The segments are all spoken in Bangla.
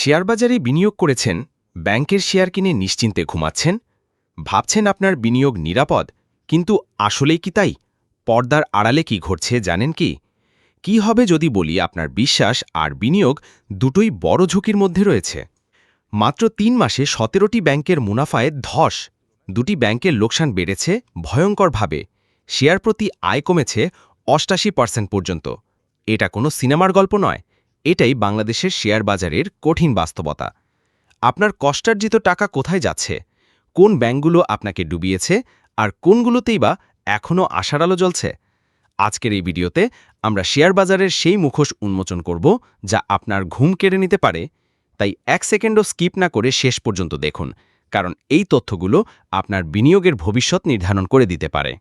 শেয়ার বাজারে বিনিয়োগ করেছেন, ব্যাংকের শেয়ার কিনে নিশ্চিন্তে ঘুমাচ্ছেন, ভাবছেন আপনার বিনিয়োগ নিরাপদ, কিন্তু আসলেই কি তাই? পর্দার আড়ালে কি ঘটছে জানেন কি? কি হবে যদি বলি আপনার বিশ্বাস আর বিনিয়োগ দুটোই বড় ঝুঁকির মধ্যে রয়েছে। মাত্র তিন মাসে সতেরোটি ব্যাংকের মুনাফায় ধস, দুটি ব্যাংকের লোকসান বেড়েছে ভয়ঙ্করভাবে, শেয়ার প্রতি আয় কমেছে অষ্টাশি পার্সেন্ট পর্যন্ত। এটা কোনো সিনেমার গল্প নয়। এটাই বাংলাদেশের শেয়ার বাজারের কঠিন বাস্তবতা। আপনার কষ্টার্জিত টাকা কোথায় যাচ্ছে? কোন ব্যাংকগুলো আপনাকে ডুবিয়েছে? আর কোনগুলোতেই বা এখনও আশার আলো জ্বলছে? আজকের এই ভিডিওতে আমরা শেয়ার বাজারের সেই মুখোশ উন্মোচন করব যা আপনার ঘুম কেড়ে নিতে পারে। তাই এক সেকেন্ডও স্কিপ না করে শেষ পর্যন্ত দেখুন, কারণ এই তথ্যগুলো আপনার বিনিয়োগের ভবিষ্যৎ নির্ধারণ করে দিতে পারে।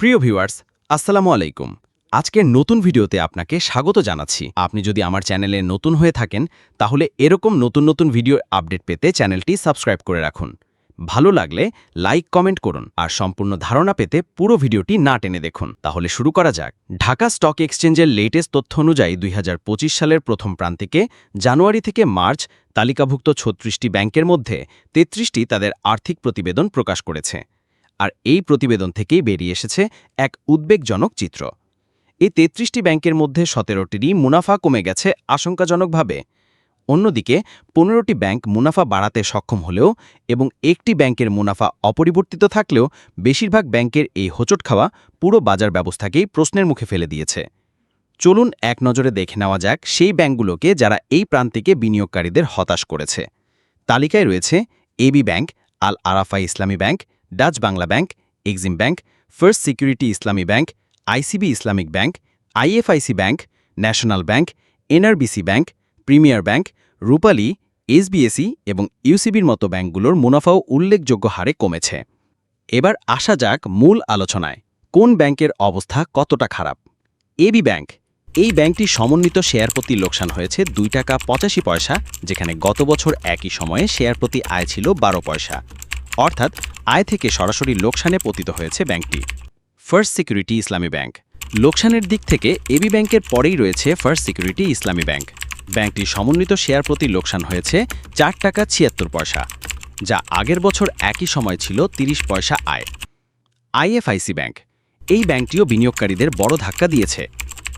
প্রিয় ভিউয়ার্স, আসসালামু আলাইকুম। আজকের নতুন ভিডিওতে আপনাকে স্বাগত জানাচ্ছি। আপনি যদি আমার চ্যানেলে নতুন হয়ে থাকেন, তাহলে এরকম নতুন নতুন ভিডিও আপডেট পেতে চ্যানেলটি সাবস্ক্রাইব করে রাখুন। ভালো লাগলে লাইক, কমেন্ট করুন আর সম্পূর্ণ ধারণা পেতে পুরো ভিডিওটি না টেনে দেখুন। তাহলে শুরু করা যাক। ঢাকা স্টক এক্সচেঞ্জের লেটেস্ট তথ্য অনুযায়ী দুই হাজার পঁচিশ সালের প্রথম প্রান্তিকে জানুয়ারি থেকে মার্চ তালিকাভুক্ত ছত্রিশটি ব্যাংকের মধ্যে তেত্রিশটি তাদের আর্থিক প্রতিবেদন প্রকাশ করেছে। আর এই প্রতিবেদন থেকেই বেরিয়ে এসেছে এক উদ্বেগজনক চিত্র। এই তেত্রিশটি ব্যাংকের মধ্যে সতেরোটিরই মুনাফা কমে গেছে আশঙ্কাজনকভাবে। অন্যদিকে, পনেরোটি ব্যাংক মুনাফা বাড়াতে সক্ষম হলেও এবং একটি ব্যাংকের মুনাফা অপরিবর্তিত থাকলেও বেশিরভাগ ব্যাংকের এই হোঁচট খাওয়া পুরো বাজার ব্যবস্থাকেই প্রশ্নের মুখে ফেলে দিয়েছে। চলুন এক নজরে দেখে নেওয়া যাক সেই ব্যাংকগুলোকে যারা এই প্রান্তিকে বিনিয়োগকারীদের হতাশ করেছে। তালিকায় রয়েছে AB bank, Al Arafah Islami bank, Dutch Bangla bank, Exim bank, First Security Islami bank ICB Islamic bank, IFIC bank, National bank, NRBC bank, Premier bank, Rupali SBAC এবং ইউসিবির মতো ব্যাংকগুলোর মুনাফাও উল্লেখযোগ্য হারে কমেছে। এবার আসা যাক মূল আলোচনায়, কোন ব্যাংকের অবস্থা কতটা খারাপ? এবি ব্যাংক, এই ব্যাংকটি সমন্বিত শেয়ার প্রতি লোকসান হয়েছে দুই টাকা পঁচাশি পয়সা, যেখানে গত বছর একই সময়ে শেয়ার প্রতি আয় ছিল বারো পয়সা। অর্থাৎ আয় থেকে সরাসরি লোকসানে পতিত হয়েছে ব্যাংকটি। ফার্স্ট সিকিউরিটি ইসলামী ব্যাংক লোকসানের দিক থেকে এবি ব্যাংকের পরেই রয়েছে ফার্স্ট সিকিউরিটি ইসলামী ব্যাংক ব্যাংকটির সমন্বিত শেয়ার প্রতি লোকসান হয়েছে চার টাকা ছিয়াত্তর পয়সা, যা আগের বছর একই সময় ছিল ৩০ পয়সা আয়। আইএফআইসি ব্যাংক এই ব্যাংকটিও বিনিয়োগকারীদের বড় ধাক্কা দিয়েছে।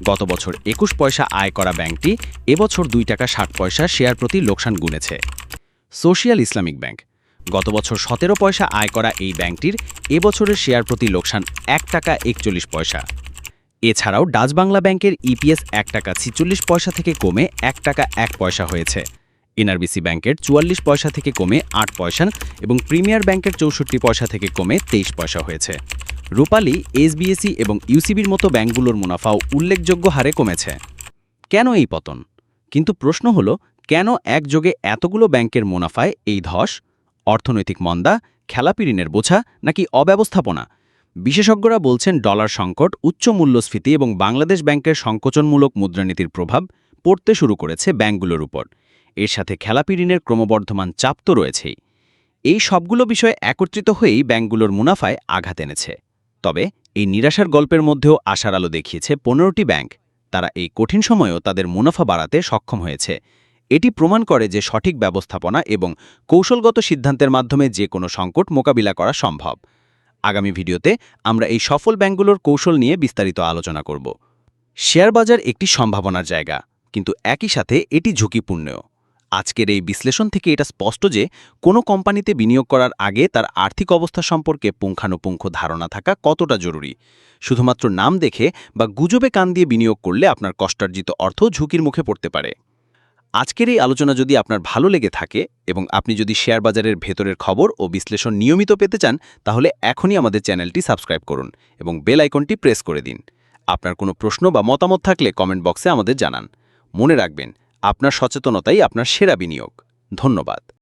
গত বছর একুশ পয়সা আয় করা ব্যাংকটি এবছর দুই টাকা ষাট পয়সা শেয়ার প্রতি লোকসান গুনেছে। সোশিয়াল ইসলামিক ব্যাংক গত বছর সতেরো পয়সা আয় করা এই ব্যাংকটির এবছরের শেয়ার প্রতি লোকসান এক টাকা একচল্লিশ পয়সা। এছাড়াও ডাচ বাংলা ব্যাংকের ইপিএস এক টাকা ছিচল্লিশ পয়সা থেকে কমে এক টাকা এক পয়সা হয়েছে। এনআরবিসি ব্যাংকের চুয়াল্লিশ পয়সা থেকে কমে আট পয়সা এবং প্রিমিয়ার ব্যাংকের চৌষট্টি পয়সা থেকে কমে তেইশ পয়সা হয়েছে। রূপালী এসবিএসি এবং ইউসিবির মতো ব্যাংকগুলোর মুনাফাও উল্লেখযোগ্য হারে কমেছে। কেন এই পতন? কিন্তু প্রশ্ন হল, কেন একযোগে এতগুলো ব্যাংকের মুনাফায় এই ধস? অর্থনৈতিক মন্দা, খেলাপি ঋণের বোঝা নাকি অব্যবস্থাপনা? বিশেষজ্ঞরা বলছেন ডলার সংকট, উচ্চ মূল্যস্ফীতি এবং বাংলাদেশ ব্যাংকের সংকোচনমূলক মুদ্রানীতির প্রভাব পড়তে শুরু করেছে ব্যাংকগুলোর উপর। এর সাথে খেলাপি ঋণের ক্রমবর্ধমান চাপ তো রয়েছেই। এই সবগুলো বিষয় একত্রিত হয়েই ব্যাংকগুলোর মুনাফায় আঘাত এনেছে। তবে এই নিরাশার গল্পের মধ্যেও আশার আলো দেখিয়েছে পনেরোটি ব্যাংক। তারা এই কঠিন সময়েও তাদের মুনাফা বাড়াতে সক্ষম হয়েছে। এটি প্রমাণ করে যে সঠিক ব্যবস্থাপনা এবং কৌশলগত সিদ্ধান্তের মাধ্যমে যে কোনো সংকট মোকাবিলা করা সম্ভব। আগামী ভিডিওতে আমরা এই সফল ব্যাংকগুলোর কৌশল নিয়ে বিস্তারিত আলোচনা করব। শেয়ার বাজার একটি সম্ভাবনার জায়গা, কিন্তু একই সাথে এটি ঝুঁকিপূর্ণও আজকের এই বিশ্লেষণ থেকে এটা স্পষ্ট যে কোনো কোম্পানিতে বিনিয়োগ করার আগে তার আর্থিক অবস্থা সম্পর্কে পুঙ্খানুপুঙ্খ ধারণা থাকা কতটা জরুরি? শুধুমাত্র নাম দেখে বা গুজবে কান দিয়ে বিনিয়োগ করলে আপনার কষ্টার্জিত অর্থ ঝুঁকির মুখে পড়তে পারে। আজকের এই আলোচনা যদি আপনার ভালো লেগে থাকে এবং আপনি যদি শেয়ার বাজারের ভেতরের খবর ও বিশ্লেষণ নিয়মিত পেতে চান, তাহলে এখনই আমাদের চ্যানেলটি সাবস্ক্রাইব করুন এবং বেল আইকনটি প্রেস করে দিন। আপনার কোনো প্রশ্ন বা মতামত থাকলে কমেন্ট বক্সে আমাদের জানান। মনে রাখবেন, আপনার সচেতনতাই আপনার সেরা বিনিয়োগ। ধন্যবাদ।